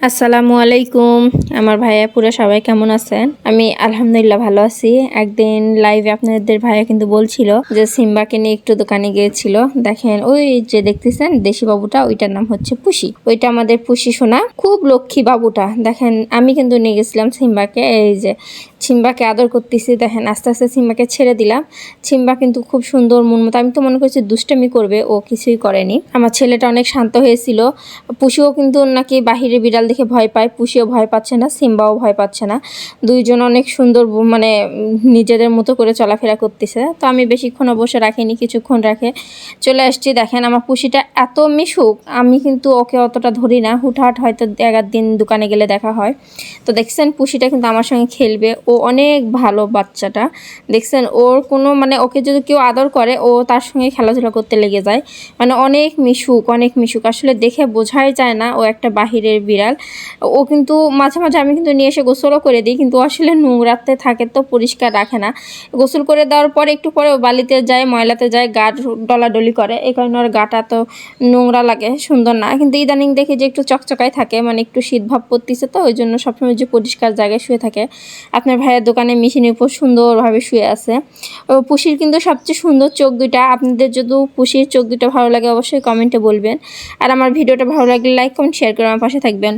আসসালামু আলাইকুম। আমার ভাইয়া পুরো সবাই কেমন আছেন? আমি আলহামদুলিল্লাহ ভালো আছি। একদিন লাইভে আপনাদের ভাইয়া কিন্তু বলছিল যে সিম্বাকে নিয়ে একটু দোকানে গিয়েছিল। দেখেন, ওই যে দেখতেছেন, দেশি বাবুটা, ওইটার নাম হচ্ছে পুষি। ওইটা আমাদের পুষি সোনা, খুব লক্ষ্মী বাবুটা। দেখেন, আমি কিন্তু নিয়ে গেছিলাম সিম্বাকে, এই যে সিম্বাকে আদর করতেছি। দেখেন, আস্তে আস্তে সিম্বাকে ছেড়ে দিলাম। সিম্বা কিন্তু খুব সুন্দর মন মতো, আমি তো মনে করছি দুষ্টামি করবে, ও কিছুই করেনি। আমার ছেলেটা অনেক শান্ত হয়েছিল। পুষিও কিন্তু নাকি বাহিরে বিড়াল দেখে ভয় পায় পুষিও ভয় পাচ্ছে না, সিম্বাও ভয় পাচ্ছে না। দুইজন অনেক সুন্দর মানে নিজেদের মতো করে চলাফেরা করতেছে। তো আমি বেশিক্ষণ বসে রাখিনি, কিছুক্ষণ রাখে। চলে আসছি, দেখেন আমার পুষিটা এত মিশুক, আমি কিন্তু ওকে অতটা ধরি না। হুটহাট হয়তো এগার দিন দোকানে গেলে দেখা হয়। তো দেখছেন, পুষিটা কিন্তু আমার সঙ্গে খেলবে। ও অনেক ভালো বাচ্চাটা। দেখছেন, ওর কোনো মানে ওকে যদি কেউ আদর করে, ও তার সঙ্গে খেলাধুলা করতে লেগে যায়। মানে অনেক মিশুক অনেক মিশুক। আসলে দেখে বোঝাই যায় না, ও একটা বাহিরের বিড়াল। ও কিন্তু মাঝে মাঝে আমি কিন্তু নিয়ে এসে গোসলও করে দিই, কিন্তু আসলে নোংরাতে থাকে তো পরিষ্কার রাখে না। গোসল করে দেওয়ার পরে একটু পরে ও বালিতে যায়, ময়লাতে যায়, গা ডলাডলি করে। এই কারণে ওর গাটা তো নোংরা লাগে, সুন্দর না। কিন্তু ইদানিং দেখি যে একটু চকচকাই থাকে মানে একটু শীত ভাব পড়তেছে তো, ওই জন্য সবসময় যে পরিষ্কার জায়গায় শুয়ে থাকে। আপনার ভাইয়ের দোকানে মেশিনের উপর সুন্দরভাবে শুয়ে আছে। ও পুষির কিন্তু সবচেয়ে সুন্দর চোখ দুইটা। আপনাদের যদি পুষির চোখ দুটো ভালো লাগে, অবশ্যই কমেন্টে বলবেন। আর আমার ভিডিওটা ভালো লাগলে লাইক, কমেন্ট, শেয়ার করে আমার পাশে থাকবেন।